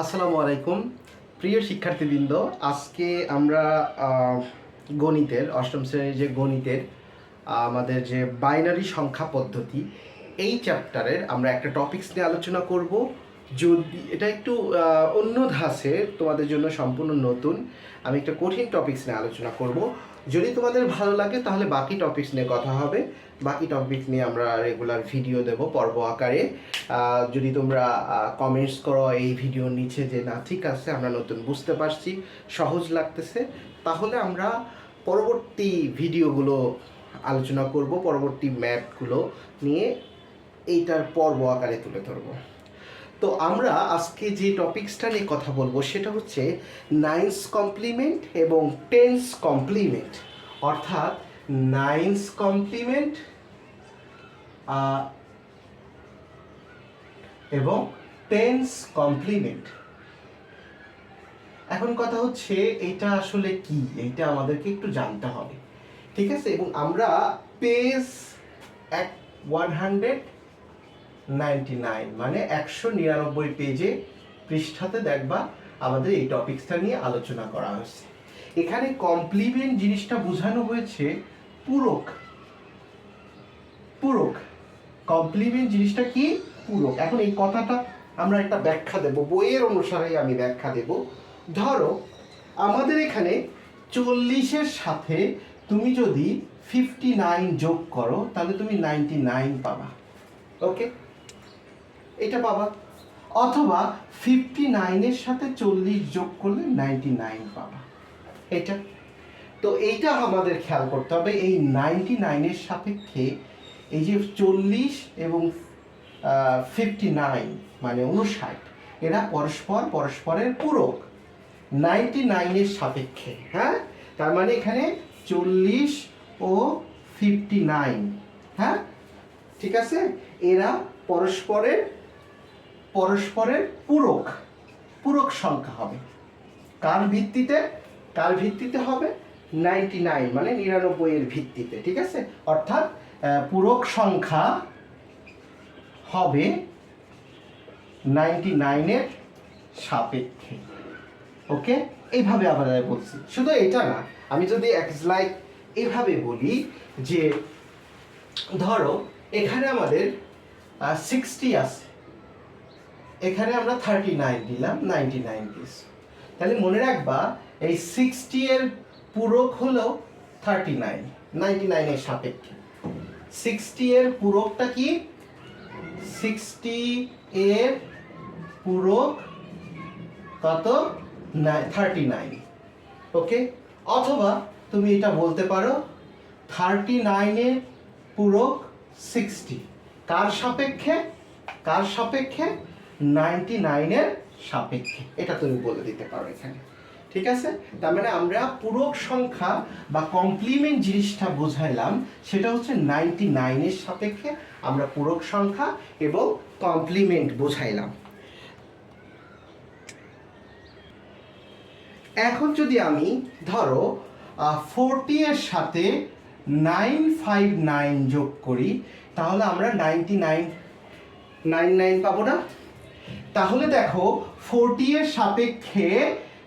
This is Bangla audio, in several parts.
আসসালামু আলাইকুম। প্রিয় শিক্ষার্থীবৃন্দ, আজকে আমরা গণিতের, অষ্টম শ্রেণির যে গণিতের আমাদের যে বাইনারি সংখ্যা পদ্ধতি, এই চ্যাপ্টারের আমরা একটা টপিকস নিয়ে আলোচনা করব। যদি, এটা একটু অন্য ধাঁচে তোমাদের জন্য সম্পূর্ণ নতুন, আমি একটা কঠিন টপিকস নিয়ে আলোচনা করব। যদি তোমাদের ভালো লাগে, তাহলে বাকি টপিকস নিয়ে কথা হবে। বাকি টপিক নিয়ে আমরা রেগুলার ভিডিও দেব পর্ব আকারে। যদি তোমরা কমেন্টস করো এই ভিডিওর নিচে যে না, ঠিক আছে, আমরা নতুন বুঝতে পারছি, সহজ লাগতেছে, তাহলে আমরা পরবর্তী ভিডিওগুলো আলোচনা করব, পরবর্তী ম্যাপগুলো নিয়ে এইটার পর্ব আকারে তুলে ধরবো। তো আমরা আজকে যে টপিকসটা নিয়ে কথা বলব সেটা হচ্ছে নাইন্স কমপ্লিমেন্ট এবং টেন্স কমপ্লিমেন্ট অর্থাৎ নাইন্স কমপ্লিমেন্ট এবং টেন্স কমপ্লিমেন্ট এখন কথা হচ্ছে এটা আসলে কি? এইটা আমাদেরকে একটু জানতে হবে। ঠিক আছে? এবং আমরা পেজ এক ওয়ান হান্ড্রেড নাইনটি নাইন মানে একশো নিরানব্বই পেজে পৃষ্ঠাতে দেখবা আমাদের এই টপিকসটা নিয়ে আলোচনা করা হয়েছে। এখানে কমপ্লিমেন্ট জিনিসটা বোঝানো হয়েছে পূরক। পূরক। কমপ্লিমেন্ট জিনিসটা কি? পূরক। এখন এই কথাটা আমরা একটা ব্যাখ্যা দেব, বইয়ের অনুসারে আমি ব্যাখ্যা দেব। ধরো, আমাদের এখানে চল্লিশের সাথে তুমি যদি ফিফটি নাইন যোগ করো, তাহলে তুমি নাইনটি নাইন পাবা। ওকে এটা পাবা। অথবা ফিফটি নাইনের সাথে চল্লিশ যোগ করলে নাইনটি নাইন পাবা। এটা। তো এইটা আমাদের খেয়াল করতে হবে, এই নাইনটি নাইনের সাপেক্ষে এই যে চল্লিশ এবং ফিফটি নাইন মানে উনষাট এরা পরস্পর পরস্পরের পূরক। নাইনটি নাইনের সাপেক্ষে হ্যাঁ? তার মানে এখানে চল্লিশ ও ফিফটি নাইন হ্যাঁ? ঠিক আছে? এরা পরস্পরের পরস্পরের পূরক পূরক সংখ্যা হবে। কার ভিত্তিতে? কার ভিত্তিতে হবে? নাইনটি নাইন মানে নিরানব্বই এর ভিত্তিতে, ঠিক আছে? অর্থাৎ পূরক সংখ্যা হবে নাইনটি নাইনের সাপেক্ষে। ওকে? এইভাবে আমরা বলছি। শুধু এটা না, আমি যদি এক্স লাইক এভাবে বলি যে, ধরো, এখানে আমাদের সিক্সটি আছে। এখানে আমরা থার্টি নাইন দিলাম নাইনটি নাইন পিস তাহলে মনে রাখবা, এই সিক্সটি এর পূরক হলো থার্টি নাইন নাইনটি নাইনের সাপেক্ষে। সিক্সটি এর পূরকটা কি? সিক্সটি এর পূরক কত? থার্টি নাইন ওকে অথবা তুমি এটা বলতে পারো থার্টি নাইনের পূরক সিক্সটি কার সাপেক্ষে? কার সাপেক্ষে? নাইনটি নাইনের সাপেক্ষে। এটা তুমি বলে দিতে পারো এখানে। ঠিক আছে? তার মানে আমরা পূরক সংখ্যা বা কমপ্লিমেন্ট জিনিসটা বোঝাইলাম, সেটা হচ্ছে নাইনটি নাইনের সাপেক্ষে আমরা পূরক সংখ্যা এবং কমপ্লিমেন্ট বোঝাইলাম। এখন যদি আমি ধরো ফোরটি এর সাথে নাইন ফাইভ নাইন যোগ করি, তাহলে আমরা নাইনটি নাইন নাইন নাইন পাবো না? তাহলে দেখো ফোরটি এর সাপেক্ষে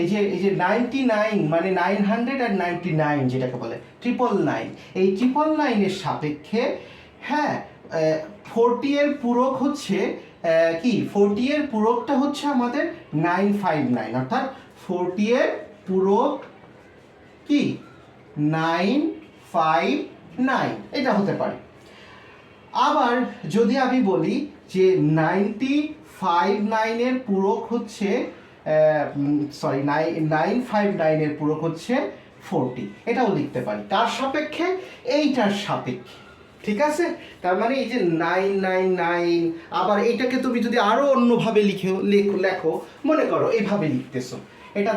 এই যে এই যে নাইনটি নাইন মানে নাইন হান্ড্রেড আর নাইনটি নাইন যেটাকে বলে ট্রিপল নাইন এই ট্রিপল নাইনের সাপেক্ষে হ্যাঁ ফোরটি এর পূরক হচ্ছে কি ফোরটি এর পূরকটা হচ্ছে আমাদের নাইন ফাইভ নাইন অর্থাৎ ফোরটি এর পূরক কি নাইন ফাইভ নাইন এটা হতে পারে। আবার যদি আমি বলি যে নাইনটি ফাইভ নাইনের পূরক হচ্ছে সরি নাইন নাইন ফাইভ নাইনের পূরক হচ্ছে ফোরটি এটাও লিখতে পারি। তার সাপেক্ষে এইটার সাপেক্ষে। ঠিক আছে? তার মানে এই যে নাইন নাইন নাইন আবার এইটাকে তুমি যদি আরও অন্যভাবে লিখে লেখো লেখো, মনে করো এইভাবে লিখতেছো। এটা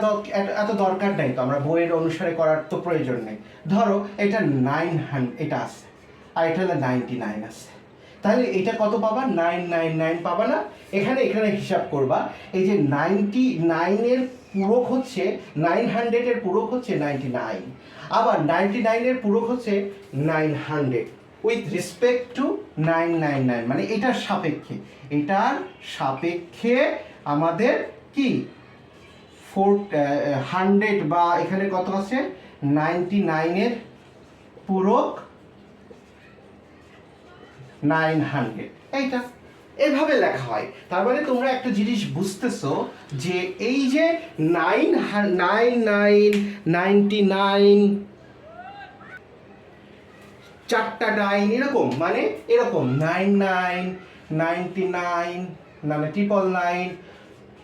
এত দরকার নেই তো, আমরা বইয়ের অনুসারে করার তো প্রয়োজন নেই। ধরো, এটা নাইন হান এটা আছে, আর এটা হলো নাইনটি নাইন আছে। তাহলে এটা কত পাবা? নাইন নাইন নাইন পাবা না? এখানে এখানে হিসাব করবা। এই যে নাইনটি নাইনের পূরক হচ্ছে নাইন হান্ড্রেডের পূরক হচ্ছে নাইনটি নাইন আবার নাইনটি নাইনের পূরক হচ্ছে nine hundred with respect to nine nine nine মানে এটার সাপেক্ষে। এটার সাপেক্ষে আমাদের কি? ফোর হান্ড্রেড বা এখানে কত আছে? নাইনটি নাইনের পূরক নাইন হান্ড্রেড এইটা এভাবে লেখা হয়। তার মানে তোমরা একটা জিনিস বুঝতেছো যে এই যে nine nine nine ninety nine চারটা নাইন এরকম মানে এরকম। নাইন নাইন নাইনটি নাইন মানে ট্রিপল নাইন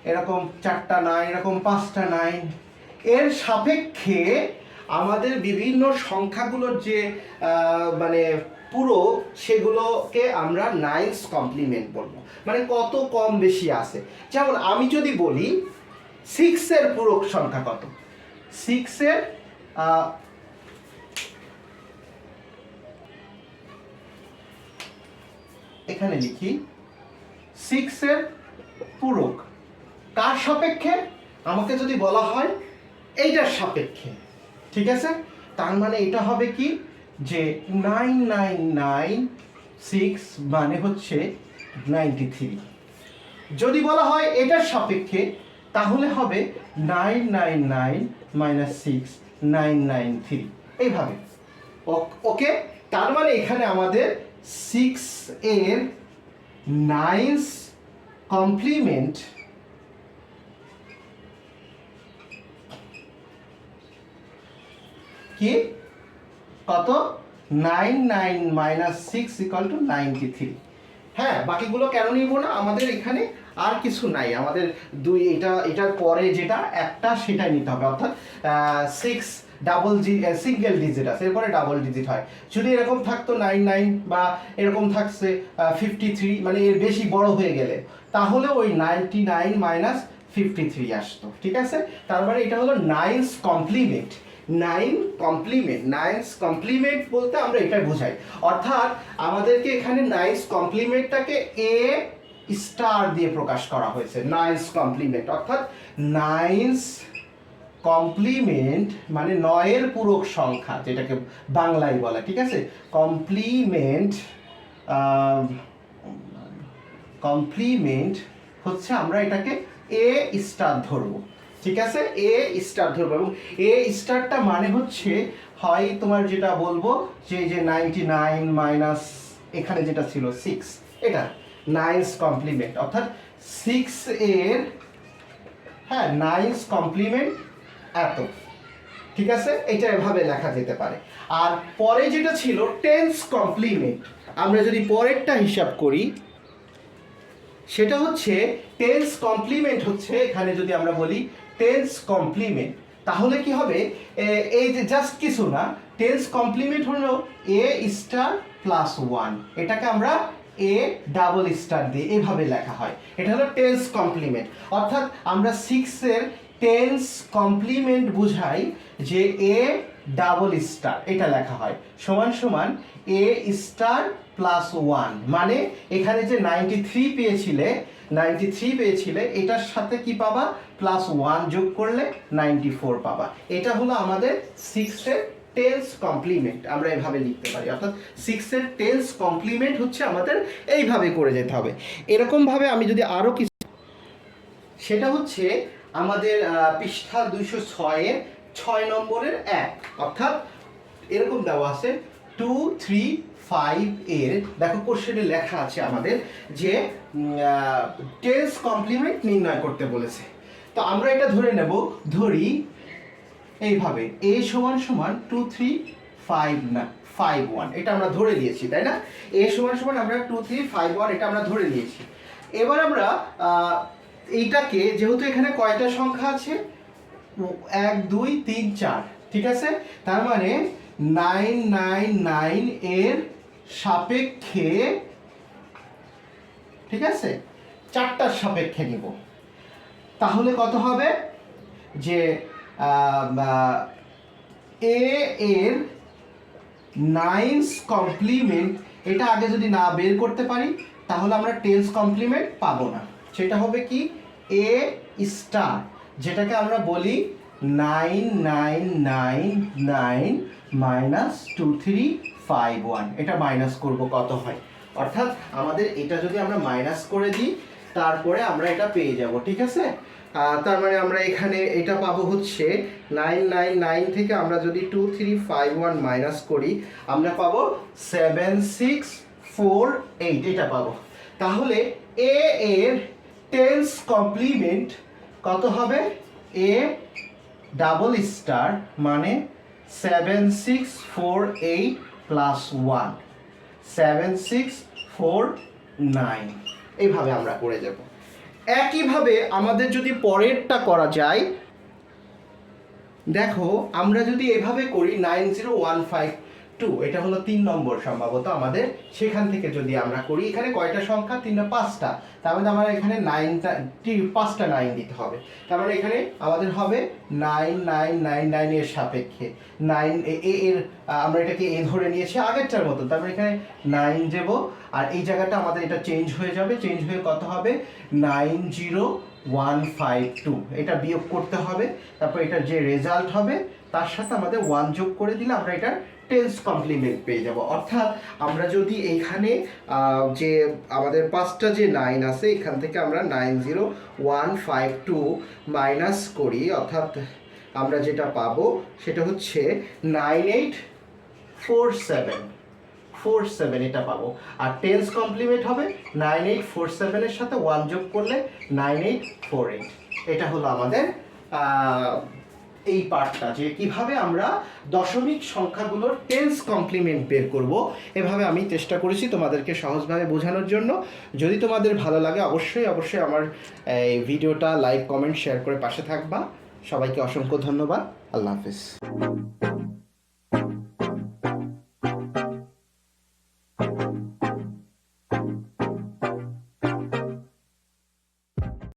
এরকম চারটা নাইন এরকম পাঁচটা নাইন এর সাপেক্ষে আমাদের বিভিন্ন সংখ্যাগুলোর যে মানে পুরো, সেগুলোকে আমরা নাইনস কমপ্লিমেন্ট বলব। মানে কত কম বেশি আছে? যেমন আমি যদি বলি সিক্সের পূরক সংখ্যা কত? সিক্সের এখানে লিখি সিক্সের পূরক। কার সাপেক্ষে? আমাকে যদি বলা হয়, এইটার সাপেক্ষে। ঠিক আছে? তার মানে এটা হবে কি? যে নাইন নাইন নাইন সিক্স মানে হচ্ছে নাইনটি থ্রি যদি বলা হয় এটার সাপেক্ষে, তাহলে হবে nine nine nine minus six nine nine three এইভাবে। ওকে? তার মানে এখানে আমাদের সিক্স এর নাইনস কমপ্লিমেন্ট কি? কত? Nine nine minus six equal to ninety three. হ্যাঁ বাকিগুলো কেন নিব না? আমাদের এখানে আর কিছু নাই। আমাদের দুই, এটা, এটার পরে যেটা, একটা সেটা নিতে হবে। অর্থাৎ সিক্স ডাবল জি সিঙ্গেল ডিজিট আছে। এরপরে ডাবল ডিজিট হয়। যদি এরকম থাকতো নাইন নাইন বা এরকম থাকছে ফিফটি থ্রি মানে এর বেশি বড় হয়ে গেলে, তাহলে ওই ninety nine minus fifty three আসতো। ঠিক আছে? তার মানে এটা হলো nines complement nine complement, nines complement বলতে আমরা এটা বোঝাই। অর্থাৎ আমাদেরকে এখানে নাইন্স কমপ্লিমেন্টটাকে এ স্টার দিয়ে প্রকাশ করা হয়েছে, নাইন্স কমপ্লিমেন্ট। অর্থাৎ নাইন্স কমপ্লিমেন্ট মানে নয়ের পূরক সংখ্যা, যেটাকে বাংলায় বলে, ঠিক আছে? কমপ্লিমেন্ট কমপ্লিমেন্ট হচ্ছে আমরা এটাকে এ স্টার ধরবো। ঠিক আছে? এ স্টার ধরবো এবং এ স্টারটা মানে হচ্ছে, হয় তোমার যেটা বলব, যে যে নাইনটি নাইন মাইনাস এখানে যেটা ছিল সিক্স এটা নাইনস কমপ্লিমেন্ট অর্থাৎ সিক্স এর হ্যাঁ নাইনস কমপ্লিমেন্ট এত, ঠিক আছে? এটা এভাবে লেখা যেতে পারে। আর পরে যেটা ছিল টেন্স কমপ্লিমেন্ট আমরা যদি পরেরটা হিসাব করি, সেটা হচ্ছে টেন্স কমপ্লিমেন্ট হচ্ছে, এখানে যদি আমরা বলি টেন্স কমপ্লিমেন্ট তাহলে কি হবে? এই যে জাস্ট কিছু না টেন্স কমপ্লিমেন্ট হলো এ স্টার প্লাস ওয়ান এটাকে আমরা এ ডাবল স্টার দিয়ে এভাবে লেখা হয়। এটা হলো টেন্স কমপ্লিমেন্ট অর্থাৎ আমরা সিক্সের টেন্স কমপ্লিমেন্ট বুঝাই যে এ ডাবল স্টার এটা লেখা হয়। সমান সমান এ স্টার প্লাস ওয়ান মানে এখানে যে নাইনটি থ্রি পেয়েছিলে নাইনটি থ্রি পেয়েছিলে, এটার সাথে কি পাবা? প্লাস ওয়ান যোগ করলে নাইনটি ফোর পাবা। এটা হলো আমাদের সিক্সের টেন্স কমপ্লিমেন্ট আমরা এভাবে লিখতে পারি। অর্থাৎ সিক্সের টেন্স কমপ্লিমেন্ট হচ্ছে আমাদের এইভাবে করে যেতে হবে। এরকমভাবে আমি যদি আরও কিছু সেটা হচ্ছে আমাদের পৃষ্ঠা দুইশো ছয়ের ছয় নম্বরের এক। অর্থাৎ এরকম দেওয়া আছে টু থ্রি ফাইভ এর। দেখো কোশ্চেনে লেখা আছে আমাদের যে টেন্স কমপ্লিমেন্ট নির্ণয় করতে বলেছে। তো আমরা এটা ধরে নেব, ধরি এইভাবে এ সমান সমান টু থ্রি ফাইভ না ফাইভ ওয়ান এটা আমরা ধরে নিয়েছি, তাই না? এ সমান সমান আমরা টু থ্রি ফাইভ ওয়ান এটা আমরা ধরে নিয়েছি। এবার আমরা এইটাকে, যেহেতু এখানে কয়টা সংখ্যা আছে? এক, দুই, তিন, চার, ঠিক আছে? তার মানে নাইন নাইন নাইন এর সাপেক্ষে, ঠিক আছে? চারটার সাপেক্ষে নিব। তাহলে কত হবে? যে এ এর নাইনস কমপ্লিমেন্ট এটা আগে যদি না বের করতে পারি, তাহলে আমরা টেন্স কমপ্লিমেন্ট পাবো না। সেটা হবে কি? এ স্টার যেটাকে আমরা বলি nine nine nine nine minus two three five one এটা মাইনাস করব কত হয়? অর্থাৎ আমাদের এটা যদি আমরা মাইনাস করে দিই, তারপরে আমরা এটা পেয়ে যাব, ঠিক আছে? তার মানে আমরা এখানে এটা পাবো হচ্ছে নাইন নাইন নাইন থেকে আমরা যদি two three five one minus করি, আমরা পাবো সেভেন সিক্স ফোর এইট এটা পাবো। তাহলে এ এর টেন্স কমপ্লিমেন্ট কত হবে? এ ডাবল স্টার মানে seven six four eight plus one seven six four nine এইভাবে আমরা করে যাব একইভাবে আমাদের যদি পরেরটা করা যায়, দেখো আমরা যদি এভাবে করি nine zero one five two এটা হলো তিন নম্বর সম্ভবত আমাদের। সেখান থেকে যদি আমরা করি, এখানে কয়টা সংখ্যা? তিনটা, পাঁচটা। তার মানে আমার এখানে নাইনটা পাঁচটা নাইন দিতে হবে। তার মানে এখানে আমাদের হবে নাইন নাইন নাইন নাইন এর সাপেক্ষে। নাইন এ এর আমরা এটাকে এ ধরে নিয়েছি আগেরটার মতো। তারপরে এখানে নাইন দেবো। আর এই জায়গাটা আমাদের এটা চেঞ্জ হয়ে যাবে। চেঞ্জ হয়ে কত হবে? Nine zero one five two এটা বিয়োগ করতে হবে। তারপর এটার যে রেজাল্ট হবে, তার সাথে আমাদের ওয়ান যোগ করে দিলে আমরা এটা টেন্স কমপ্লিমেন্ট পেয়ে যাব। অর্থাৎ আমরা যদি এইখানে আহ, যে আমাদের পাঁচটা যে নাইন আছে এখান থেকে আমরা nine zero one five two minus করি অর্থাৎ আমরা যেটা পাবো সেটা হচ্ছে nine eight four seven four seven এটা পাবো। আর টেন্স কমপ্লিমেন্ট হবে নাইন এইট ফোর সেভেনের সাথে ওয়ান যোগ করলে নাইন এইট ফোর এইট এটা হলো আমাদের এই পার্টটা যে কীভাবে আমরা দশমিক সংখ্যাগুলোর টেন্স কমপ্লিমেন্ট বের করব, এভাবে আমি চেষ্টা করেছি তোমাদেরকে সহজভাবে বোঝানোর জন্য। যদি তোমাদের ভালো লাগে, অবশ্যই অবশ্যই আমার, এই ভিডিওটা লাইক কমেন্ট শেয়ার করে পাশে থাকবা। সবাইকে অসংখ্য ধন্যবাদ। আল্লাহ হাফিজ।